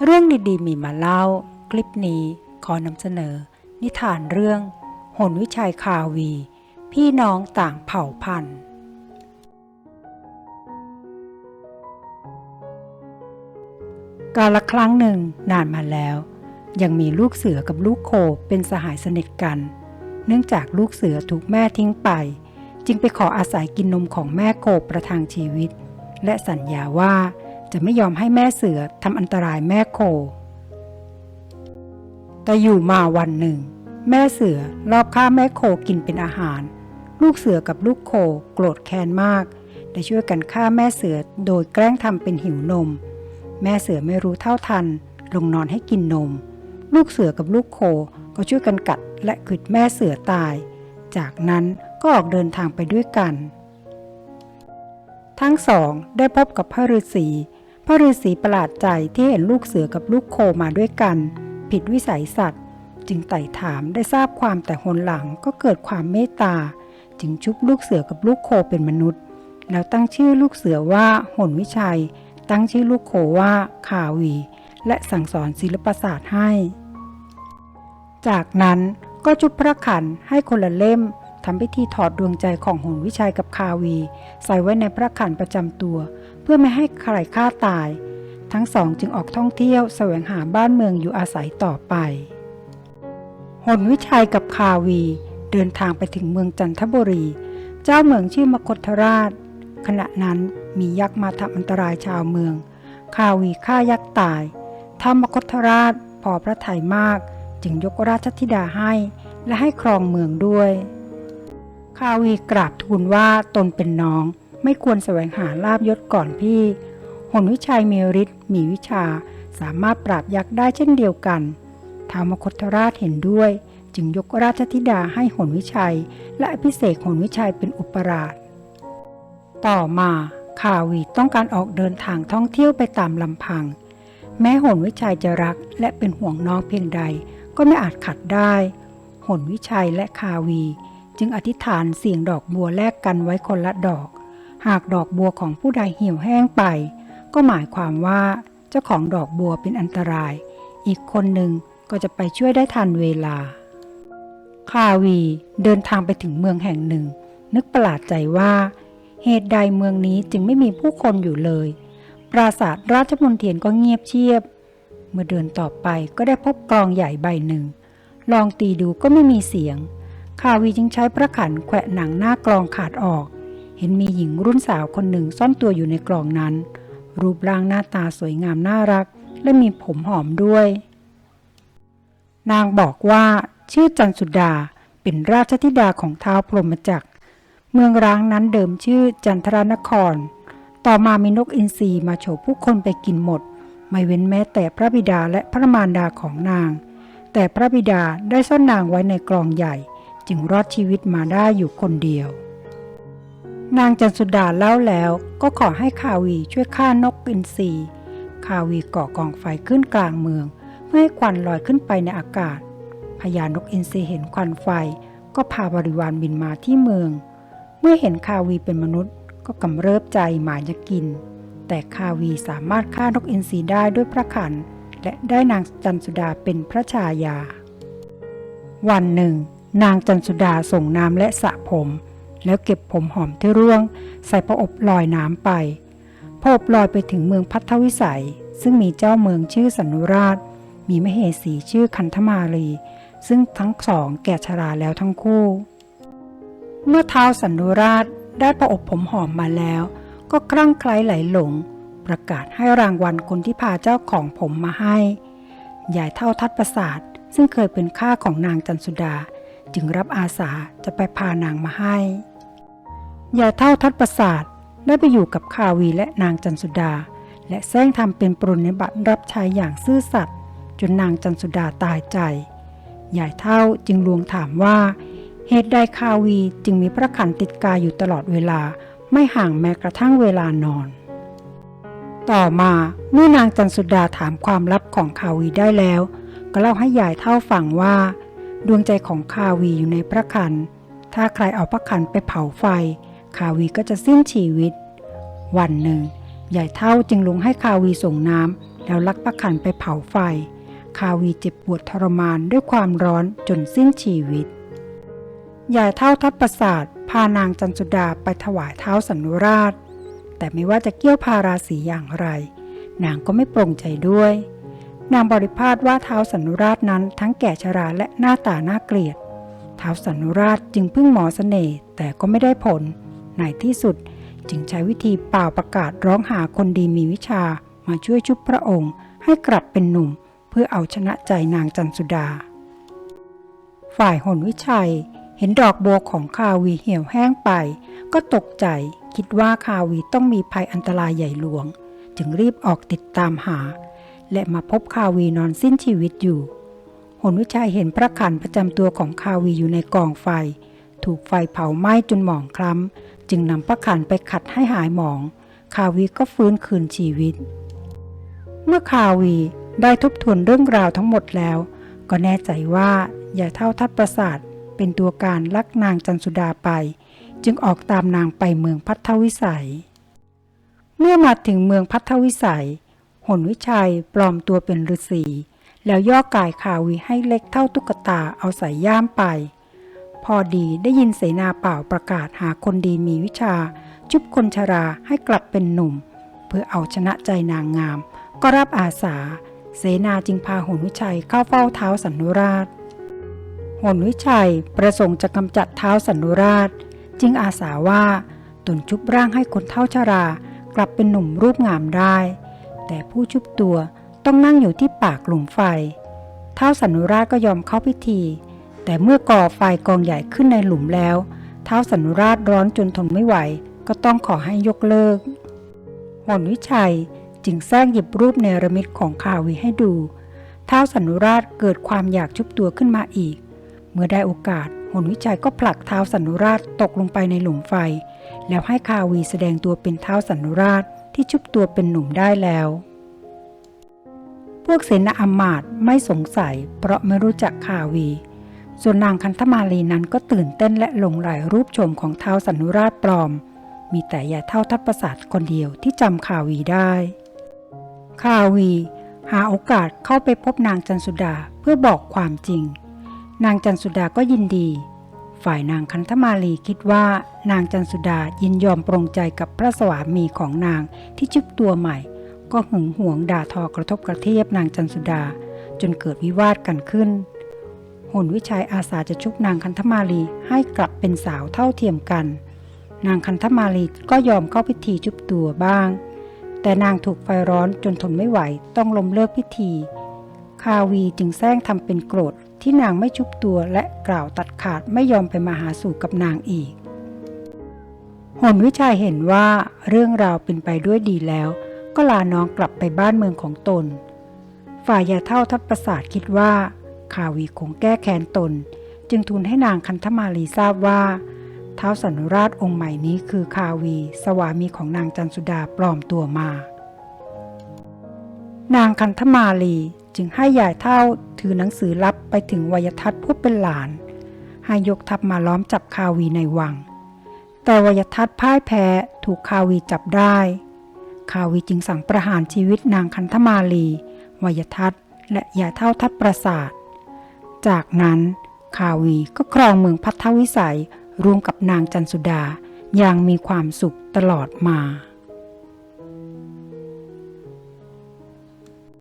เรื่องดีๆ มีมาเล่า คลิปนี้ขอนำเสนอ นิทานเรื่อง หนวิชัยคาวี พี่น้องต่างเผ่าพันธุ์ กาลครั้งหนึ่งนานมาแล้ว ยังมีลูกเสือกับลูกโคเป็นสหายสนิทกัน เนื่องจากลูกเสือถูกแม่ทิ้งไป จึงไปขออาศัยกินนมของแม่โคประทังชีวิต และสัญญาว่า จะไม่ยอมให้แม่เสือทำอันตรายแม่โค แต่อยู่มาวันหนึ่ง แม่เสือรอบฆ่าแม่โคกินเป็นอาหาร ลูกเสือกับลูกโคโกรธแค้นมากได้ช่วยกันฆ่าแม่เสือโดยแกล้งทำเป็นหิวนม แม่เสือไม่รู้เท่าทัน ลงนอนให้กินนม ลูกเสือกับลูกโคก็ช่วยกันกัดและขวิดแม่เสือตาย จากนั้นก็ออกเดินทางไปด้วยกัน ทั้งสองได้พบกับพระฤาษี พระฤาษีประหลาดใจที่เห็นลูกเสือกับลูกโคมาด้วยกัน ผิดวิสัยสัตว์ จึงไต่ถามได้ทราบความแต่หนหลังก็เกิดความเมตตา จึงชุบลูกเสือกับลูกโคเป็นมนุษย์ แล้วตั้งชื่อลูกเสือว่าหนวิชัย ตั้งชื่อลูกโคว่าคาวี และสั่งสอนศิลปศาสตร์ให้ จากนั้นก็จุบพระขันให้คนละเล่ม ทำพิธีถอดดวงใจของหนวิชัยกับคาวี ใส่ไว้ในพระขันประจำตัว เพื่อไม่ให้ใครฆ่าตาย ทั้งสองจึงออกท่องเที่ยวแสวงหาบ้านเมืองอยู่อาศัยต่อไปหนวิชัยกับคาวี เดินทางไปถึงเมืองจันทบุรี เจ้าเมืองชื่อมคธราช ขณะนั้นมียักษ์มาทำอันตรายชาวเมือง คาวีฆ่ายักษ์ตายท้ามคธราชพอพระทัยมาก จึงยกราชธิดาให้และให้ครองเมืองด้วยาวีกราบทูลว่าตนเป็นน้อง ไม่ควรแสวงหาลาบยศก่อนพี่ หนวิชัยมีฤทธิ์มีวิชา สามารถปราบยักษ์ได้เช่นเดียวกันท้าวมคธราชเห็นด้วย จึงยกราชธิดาให้หนวิชัย และอภิเษกหนวิชัยเป็นอุปราช ต่อมาคาวีต้องการออกเดินทางท่องเที่ยวไปตามลำพัง แม้หนวิชัยจะรักและเป็นห่วงน้องเพียงใดก็ไม่อาจขัดได้ หนวิชัยและคาวี จึงอธิษฐานเสี่ยงดอกบัวแลกกันไว้คนละดอก หากดอกบัวของผู้ใดเหี่ยวแห้งไป ก็หมายความว่า เจ้าของดอกบัวเป็นอันตราย อีกคนหนึ่งก็จะไปช่วยได้ทันเวลา คาวีเดินทางไปถึงเมืองแห่งหนึ่ง นึกประหลาดใจว่า เหตุใดเมืองนี้จึงไม่มีผู้คนอยู่เลย ปราสาทราชมนเทียนก็เงียบเชียบ เมื่อเดินต่อไปก็ได้พบกลองใหญ่ใบหนึ่ง ลองตีดูก็ไม่มีเสียง คาวีจึงใช้พระขันแขวะหนังหน้ากลองขาดออก เห็นมีหญิงรุ่นสาวคนหนึ่งซ่อนตัวอยู่ในกลองนั้น รูปร่างหน้าตาสวยงามน่ารัก และมีผมหอมด้วย นางบอกว่าชื่อจันสุดาเป็นราชธิดาของท้าวพรหมจักร เมืองร้างนั้นเดิมชื่อจันทรนคร ต่อมามีนกอินทรีมาโฉบผู้คนไปกินหมด ไม่เว้นแม้แต่พระบิดาและพระมารดาของนาง แต่พระบิดาได้ซ่อนนางไว้ในกลองใหญ่ จึงรอดชีวิตมาได้อยู่คนเดียว นางจันสุดาเล่าแล้วก็ขอให้คาวีช่วยฆ่านกอินทรีคาวีก่อกองไฟขึ้นกลางเมือง เพื่อให้ควันลอยขึ้นไปในอากาศพญานกอินทรีเห็นควันไฟ ก็พาบริวารบินมาที่เมือง เมื่อเห็นคาวีเป็นมนุษย์ก็กำเริบใจหมายจะกิน แต่คาวีสามารถฆ่านกอินทรีได้ด้วยพระขันและได้นางจันสุดาเป็นพระชายา วันหนึ่ง นางจันสุดาส่งน้ำและสระผม แล้วเก็บผมหอมที่ร่วง ใส่พระอบลอยน้ำไปพออบลอยไปถึงเมืองพัทวิสัย ซึ่งมีเจ้าเมืองชื่อสันุราช มีมเหสีชื่อคันธมารีซึ่งทั้งสองแก่ชราแล้วทั้งคู่ เมื่อเท้าวสันุราชได้ประอบผมหอมมาแล้ว ก็คลั่งไคล้ไหลหลง ประกาศให้รางวัลคนที่พาเจ้าของผมมาให้ยายเท่าทัดประสาทซึ่งเคยเป็นข้าของนางจันสุดา จึงรับอาสาจะไปพานางมาให้ยายเท่าทัดประสาทได้ไปอยู่กับคาวีและนางจันสุดา และแซงทำเป็นปรนนิบัติรับใช้อย่างซื่อสัตย์จนนางจันสุดาตายใจยายเท่าจึงลวงถามว่า เหตุใดคาวีจึงมีพระขันติดกายอยู่ตลอดเวลาไม่ห่างแม้กระทั่งเวลานอน ต่อมาเมื่อนางจันสุดาถามความลับของคาวีได้แล้ว ก็เล่าให้ยายเท่าฟังว่า ดวงใจของคาวีอยู่ในพระขัน ถ้าใครเอาพระขันไปเผาไฟ คาวีก็จะสิ้นชีวิต วันหนึ่งยายเท่าจึงลงให้คาวีส่งน้ำแล้วลักประคันไปเผาไฟ คาวีเจ็บปวดทรมานด้วยความร้อนจนสิ้นชีวิตยายเท่าทัพประสาทพานางจันสุดาไปถวายเท้าสันนุราช แต่ไม่ว่าจะเกี่ยวพาราศีอย่างไร นางก็ไม่ปรงใจด้วย นางบริพาทว่าเท้าสันนุราชนั้นทั้งแก่ชราและหน้าตาน่าเกลียด เท้าสันนุราชจึงพึ่งหมอเสน่ห์แต่ก็ไม่ได้ผล ในที่สุดจึงใช้วิธีเป่าประกาศร้องหาคนดีมีวิชามาช่วยชุบพระองค์ ให้กลับเป็นหนุ่ม เพื่อเอาชนะใจนางจันสุดา ฝ่ายหนวิชัย เห็นดอกบัวของคาวีเหี่ยวแห้งไป ก็ตกใจคิดว่าคาวีต้องมีภัยอันตรายใหญ่หลวง จึงรีบออกติดตามหา และมาพบคาวีนอนสิ้นชีวิตอยู่หนวิชัยเห็นพระขันประจำตัวของคาวีอยู่ในกองไฟ ถูกไฟเผาไหม้จนหมองคล้ำ จึงนำพระขันไปขัดให้หายหมอง คาวีก็ฟื้นคืนชีวิต เมื่อคาวีได้ทบทวนเรื่องราวทั้งหมดแล้ว ก็แน่ใจว่าอย่าเท่าทัดประสาทเป็นตัวการลักนางจันสุดาไป จึงออกตามนางไปเมืองพัทธวิสัย เมื่อมาถึงเมืองพัทธวิสัย หนวิชัยปลอมตัวเป็นฤาษีแล้วย่อกายคาวีให้เล็กเท่าตุ๊กตาเอาใส่ย่ามไป พอดีได้ยินเสนาเป่าประกาศหาคนดีมีวิชา จุบคนชราให้กลับเป็นหนุ่ม เพื่อเอาชนะใจนางงาม ก็รับอาสา เสนาจึงพาหนวิชัยเข้าเฝ้าเท้าสันนุราชหนวิชัยประสงค์จะกำจัดเท้าสันนุราช จึงอาสาว่าตนชุบร่างให้คนเท่าชรากลับเป็นหนุ่มรูปงามได้ แต่ผู้ชุบตัวต้องนั่งอยู่ที่ปากหลุมไฟ เท้าสันนุราชก็ยอมเข้าพิธี แต่เมื่อก่อไฟกองใหญ่ขึ้นในหลุมแล้ว เท้าสันนุราชร้อนจนทนไม่ไหว ก็ต้องขอให้ยกเลิกหอนวิชัยจึงแซงหยิบรูปเนรมิตของคาวีให้ดู เท้าสันนุราชเกิดความอยากชุบตัวขึ้นมาอีก เมื่อได้โอกาสหนวิชัยก็ผลักเท้าสันนุราชตกลงไปในหลุมไฟ แล้วให้คาวีแสดงตัวเป็นเท้าสันนุราช ที่ชุบตัวเป็นหนุ่มได้แล้ว พวกเสนาอำมาตย์ไม่สงสัย เพราะไม่รู้จักคาวี ส่วนนางคันธมาลีนั้นก็ตื่นเต้นและหลงไหลรูปชมของเท้าสันนุราชปลอม มีแต่ยาเท่าทัพประสาทคนเดียวที่จำคาวีได้คาวีหาโอกาสเข้าไปพบนางจันสุดาเพื่อบอกความจริง นางจันสุดาก็ยินดี ฝ่ายนางคันธมาลีคิดว่านางจันสุดายินยอมปรงใจกับพระสวามีของนางที่ชุบตัวใหม่ ก็หึงหวงด่าทอกระทบกระเทียบนางจันสุดา จนเกิดวิวาทกันขึ้นหนวิชัยอาสาจะชุบนางคันธมาลีให้กลับเป็นสาวเท่าเทียมกัน นางคันธมาลีก็ยอมเข้าพิธีชุบตัวบ้าง แต่นางถูกไฟร้อนจนทนไม่ไหวต้องล้มเลิกพิธี คาวีจึงแซงทำเป็นโกรธ ที่นางไม่ชุบตัวและกล่าวตัดขาดไม่ยอมไปมาหาสู่กับนางอีกหนวิชัยเห็นว่าเรื่องราวเป็นไปด้วยดีแล้ว ก็ลาน้องกลับไปบ้านเมืองของตน ฝ่ายยาเท่าทัพประสาทคิดว่าคาวีคงแก้แค้นตน จึงทูลให้นางคันธมาลีทราบว่าเท้าสันนุราชองค์ใหม่นี้คือคาวี สวามีของนางจันสุดาปลอมตัวมา นางคันธมาลี จึงให้ยายเท่าถือหนังสือลับไปถึงวยทัตผู้เป็นหลาน ให้ยกทัพมาล้อมจับคาวีในวัง แต่วยทัตพ่ายแพ้ถูกคาวีจับได้ คาวีจึงสั่งประหารชีวิตนางคันธมาลี วยทัตและยายเท่าทัพประสาท จากนั้นคาวีก็ครองเมืองพัทธวิสัยร่วมกับนางจันสุดาอย่างมีความสุขตลอดมา